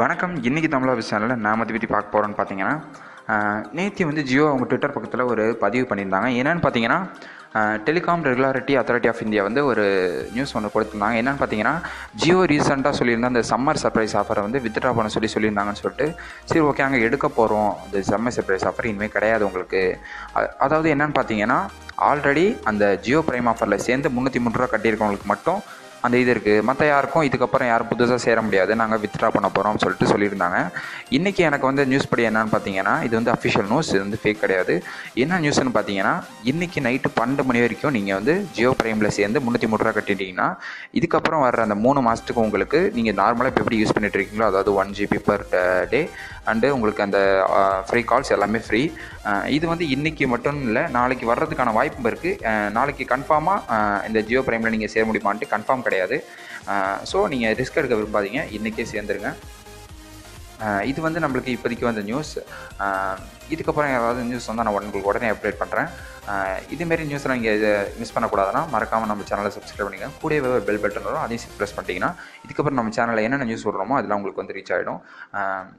வணக்கம். இன்றைக்கி தமிழா சேனலில் நாம் அதை பற்றி பார்க்க போகிறோன்னு பார்த்தீங்கன்னா நேற்று வந்து ஜியோ அவங்க ட்விட்டர் பக்கத்தில் ஒரு பதிவு பண்ணியிருந்தாங்க. என்னென்னு பார்த்தீங்கன்னா telecom regularity authority of India வந்து ஒரு நியூஸ் ஒன்று கொடுத்துருந்தாங்க. என்னென்னு பார்த்தீங்கன்னா ஜியோ ரீசெண்டாக சொல்லியிருந்த அந்த சம்மர் சர்ப்ரைஸ் ஆஃபரை வந்து வித்ட்ரா பண்ண சொல்லி சொல்லியிருந்தாங்கன்னு சொல்லிட்டு சரி ஓகே அங்கே எடுக்க போகிறோம் அந்த சம்மர் சர்ப்ரைஸ் ஆஃபர் இனிமேல் கிடையாது உங்களுக்கு. அதாவது என்னென்னு பார்த்தீங்கன்னா ஆல்ரெடி அந்த ஜியோ பிரைம் ஆஃபரில் சேர்ந்து முந்நூற்றி மூணு ரூபா கட்டியிருக்கவங்களுக்கு மட்டும் அந்த இது இருக்குது மற்ற யாருக்கும் இதுக்கப்புறம் யாரும் புதுசாக சேர முடியாது. நாங்கள் வித்ட்ரா பண்ண போகிறோம்னு சொல்லிட்டு சொல்லியிருந்தாங்க. இன்றைக்கி எனக்கு வந்து நியூஸ் படி என்னன்னு பார்த்தீங்கன்னா இது வந்து அஃபிஷியல் நியூஸ் இது வந்து ஃபேக் கிடையாது. என்ன நியூஸ்னு பார்த்தீங்கன்னா இன்றைக்கி நைட்டு பன்னெண்டு மணி வரைக்கும் நீங்கள் வந்து ஜியோ பிரைமில் சேர்ந்து முந்நூற்றி மூணு ரூபா கட்டிட்டீங்கன்னா இதுக்கப்புறம் வர அந்த மூணு மாதத்துக்கு உங்களுக்கு நீங்கள் நார்மலாக இப்போ எப்படி யூஸ் பண்ணிட்டு இருக்கீங்களோ அதாவது one GB per day and உங்களுக்கு அந்த uh, ஃப்ரீ கால்ஸ் எல்லாமே ஃப்ரீ uh, இது வந்து இன்றைக்கி மட்டும் இல்லை நாளைக்கு வர்றதுக்கான வாய்ப்பும் இருக்குது uh, நாளைக்கு கன்ஃபார்மாக இந்த ஜியோ பிரைமில் நீங்கள் சேர முடியுமான்ட்டு கன்ஃபார்ம் கிடையாது. ஸோ நீங்கள் ரிஸ்க் எடுக்க விரும்பாதீங்க. இன்றைக்கே சேர்ந்துருங்க. இது வந்து நம்மளுக்கு இப்போதைக்கு வந்த நியூஸ் இதுக்கப்புறம் ஏதாவது நியூஸ் வந்தால் நான் உங்களுக்கு உடனே அப்டேட் பண்ணுறேன் இதுமாரி நியூஸில் நீங்கள் இதை மிஸ் பண்ணக்கூடாதுன்னா மறக்காமல் நம்ம சேனலை சப்ஸ்கிரைப் பண்ணிங்க கூடவே ஒரு பெல் பட்டன் வரும் அதையும் ப்ரெஸ் பண்ணிட்டீங்கன்னா இதுக்கப்புறம் நம்ம சேனலில் என்னென்ன நியூஸ் விடுறோமோ அதெல்லாம் உங்களுக்கு வந்து ரீச் ஆகிடும்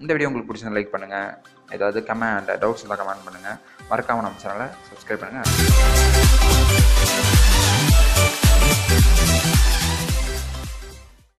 இந்த வீடியோ உங்களுக்கு பிடிச்சது லைக் பண்ணுங்கள் ஏதாவது கமெண்ட் டவுட்ஸ் இருந்தால் கமெண்ட் பண்ணுங்கள் மறக்காமல் நம்ம சேனலை சப்ஸ்கிரைப் பண்ணுங்கள்